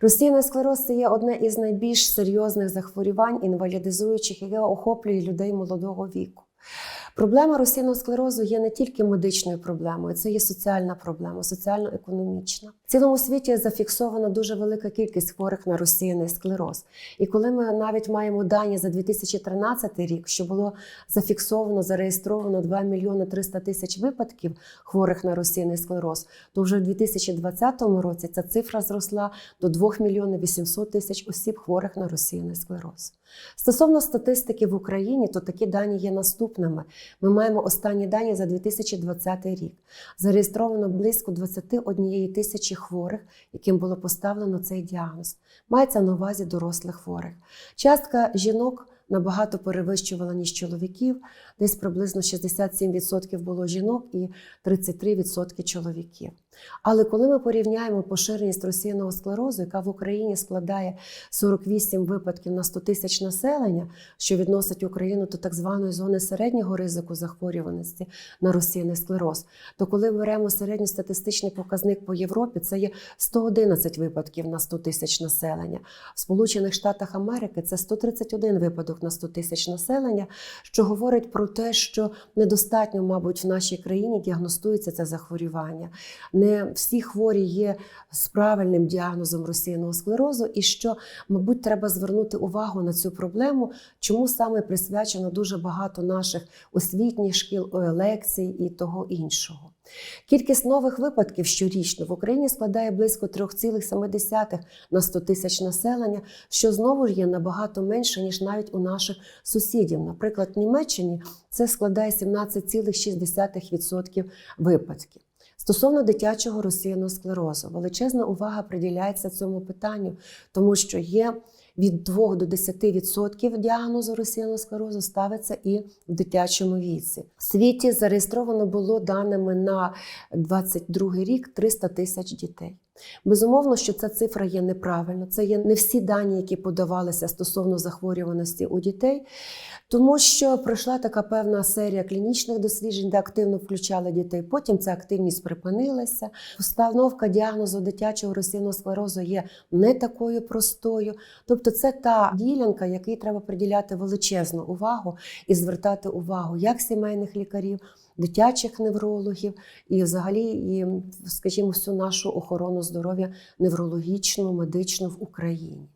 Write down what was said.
Російний склероз це є одне із найбільш серйозних захворювань, інвалідизуючих, яке охоплює людей молодого віку. Проблема російного склерозу є не тільки медичною проблемою, це є соціальна проблема, соціально-економічна. В цілому світі зафіксована дуже велика кількість хворих на російний склероз. І коли ми навіть маємо дані за 2013 рік, що було зафіксовано, зареєстровано 2 мільйони 300 тисяч випадків хворих на російний склероз, то вже в 2020 році ця цифра зросла до 2 мільйонів 800 тисяч осіб хворих на російний склероз. Стосовно статистики в Україні, то такі дані є наступними. Ми маємо останні дані за 2020 рік. Зареєстровано близько 21 тисячі хворих, яким було поставлено цей діагноз. Мається на увазі дорослих хворих. Частка жінок набагато перевищувала, ніж чоловіків. Десь приблизно 67% було жінок і 33% чоловіків. Але коли ми порівняємо поширеність російного склерозу, яка в Україні складає 48 випадків на 100 тисяч населення, що відносить Україну до так званої зони середнього ризику захворюваності на російний склероз, то коли беремо середньостатистичний показник по Європі, це є 111 випадків на 100 тисяч населення. В Сполучених Штатах Америки це 131 випадок на 100 тисяч населення, що говорить про те, що недостатньо, мабуть, в нашій країні діагностується це захворювання. Не всі хворі є з правильним діагнозом російного склерозу, і що, мабуть, треба звернути увагу на цю проблему, чому саме присвячено дуже багато наших освітніх шкіл, лекцій і того іншого. Кількість нових випадків щорічно в Україні складає близько 3,7 на 100 тисяч населення, що знову ж є набагато менше, ніж навіть у наших сусідів. Наприклад, в Німеччині це складає 17,6% випадків. Стосовно дитячого розсіяного склерозу, величезна увага приділяється цьому питанню, тому що є від 2 до 10% діагнозу розсіяного склерозу ставиться і в дитячому віці. В світі зареєстровано було даними на 22 рік 300 тисяч дітей. Безумовно, що ця цифра є неправильна. Це є не всі дані, які подавалися стосовно захворюваності у дітей, тому що пройшла така певна серія клінічних досліджень, де активно включали дітей. Потім ця активність припинилася. Постановка діагнозу дитячого розсійного склерозу є не такою простою. Тобто, це та ділянка, якій треба приділяти величезну увагу і звертати увагу як сімейних лікарів дитячих неврологів і, взагалі, і, скажімо, всю нашу охорону здоров'я неврологічну, медичну в Україні.